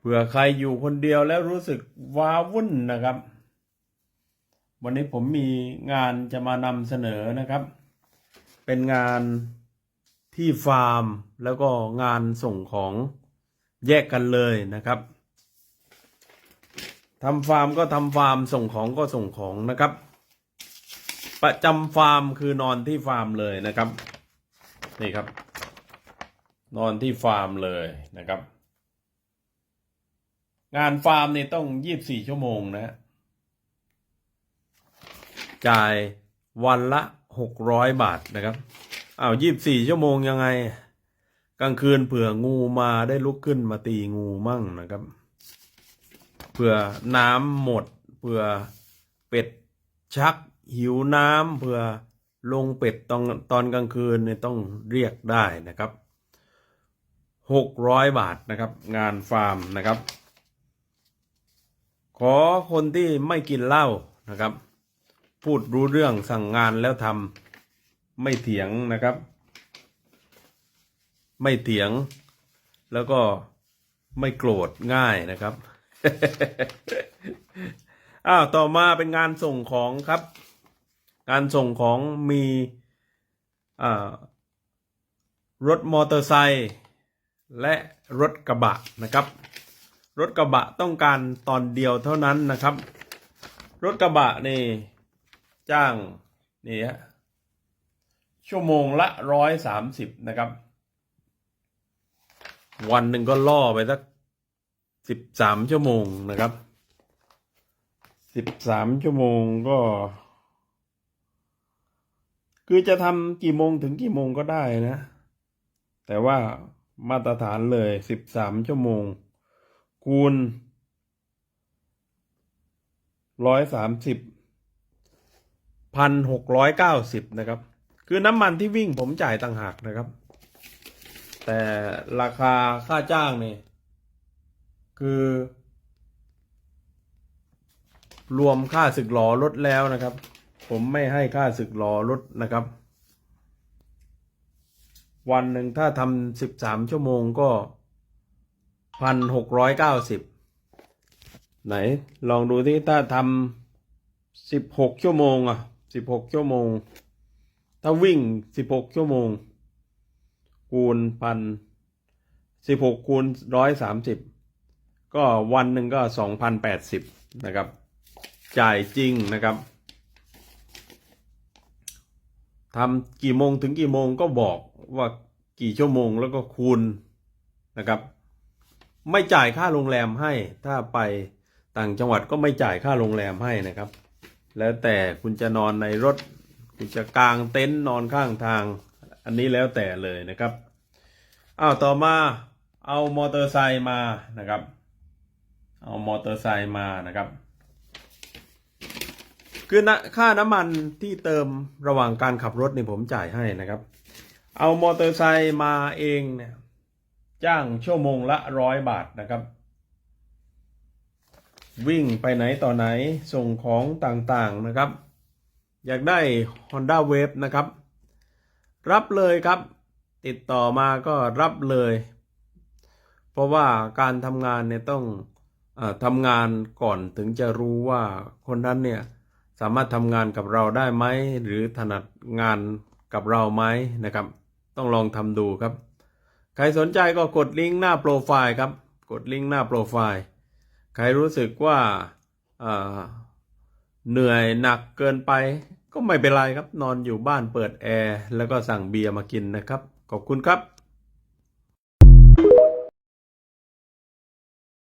เผื่อใครอยู่คนเดียวแล้วรู้สึกว้าวุ่นนะครับ วันนี้ผมมีงานจะมานำเสนอนะครับ เป็นงานที่ฟาร์มแล้วก็งานส่งของแยกกันเลยนะครับทำฟาร์มก็ทำฟาร์มส่งของก็ส่งของนะครับ ประจำฟาร์มคือนอนที่ฟาร์มเลยนะครับ นี่ครับ นอนที่ฟาร์มเลยนะครับ งานฟาร์มเนี่ยต้องยี่บสี่ชั่วโมงนะฮะจ่ายวันละหกร้อยบาทนะครับอ้าวยี่บสี่ชั่วโมงยังไง กลางคืนเผื่องูมาได้ลุกขึ้นมาตีงูมั่งนะครับเผื่อน้ำหมดเผื่อเป็ดชักหิวน้ำเผื่อลงเป็ดตอนตอนกลางคืนเนี่ยต้องเรียกได้นะครับหกร้อยบาทนะครับ งานฟาร์มนะครับ ขอคนที่ไม่กินเหล้านะครับ พูดรู้เรื่องสั่งงานแล้วทำไม่เถียงนะครับ ไม่เถียง แล้วก็ไม่โกรธง่ายนะครับอ้าวต่อมาเป็นงานส่งของครับการส่งของมีรถมอเตอร์ไซค์และรถกระบะนะครับ รถกระบะต้องการตอนเดียวเท่านั้นนะครับ รถกระบะนี่จ้างนี่ฮะชั่วโมงละร้อยสามสิบนะครับ วันหนึ่งก็ล่อไปสักสิบสามชั่วโมงนะครับสิบสามชั่วโมงก็ คือจะทำกี่โมงถึงกี่โมงก็ได้นะ แต่ว่ามาตรฐานเลยสิบสามชั่วโมง คูณร้อยสามสิบพันหกร้อยเก้าสิบนะครับ คือน้ำมันที่วิ่งผมจ่ายต่างหากนะครับ แต่ราคาค่าจ้างเนี่ยคือ รวมค่าสึกหลอลดแล้วนะครับ ผมไม่ให้ค่าสึกหลอลดนะครับ วันหนึ่งถ้าทำสิบสามชั่วโมงก็ พันหกร้อยเก้าสิบไหน ลองดูที่ถ้าทำสิบหกชั่วโมงอะสิบหกชั่วโมง ถ้าวิ่งสิบหกชั่วโมง คูณพันสิบหกคูณร้อยสามสิบก็วันหนึ่งก็สองพันแปดสิบนะครับ จ่ายจริงนะครับทำกี่โมงถึงกี่โมงก็บอกว่ากี่ชั่วโมงแล้วก็คูณนะครับ ไม่จ่ายค่าโรงแรมให้ ถ้าไปต่างจังหวัดก็ไม่จ่ายค่าโรงแรมให้นะครับ แล้วแต่คุณจะนอนในรถ คุณจะกางเต็นท์นอนข้างทาง อันนี้แล้วแต่เลยนะครับอ้าวต่อมาเอามอเตอร์ไซค์มานะครับ เอามอเตอร์ไซค์มานะครับ คือนะค่าน้ำมันที่เติมระหว่างการขับรถนี่ผมจ่ายให้นะครับ เอามอเตอร์ไซค์มาเองเนี่ย จ้างชั่วโมงละร้อยบาทนะครับ วิ่งไปไหนต่อไหนส่งของต่างๆนะครับ อยากได้ Honda Wave นะครับ รับเลยครับ ติดต่อมาก็รับเลย เพราะว่าการทำงานเนี่ยต้องอทำงานก่อนถึงจะรู้ว่าคนนั้นเนี่ยสามารถทำงานกับเราได้ไหม หรือถนัดงานกับเราไหมนะครับ ต้องลองทำดูครับ ใครสนใจก็กดลิงก์หน้าโปรไฟล์ครับ กดลิงก์หน้าโปรไฟล์ ใครรู้สึกว่าเหนื่อยหนักเกินไป ก็ไม่เป็นไรครับ นอนอยู่บ้านเปิดแอร์แล้วก็สั่งเบียร์มากินนะครับ ขอบคุณครับ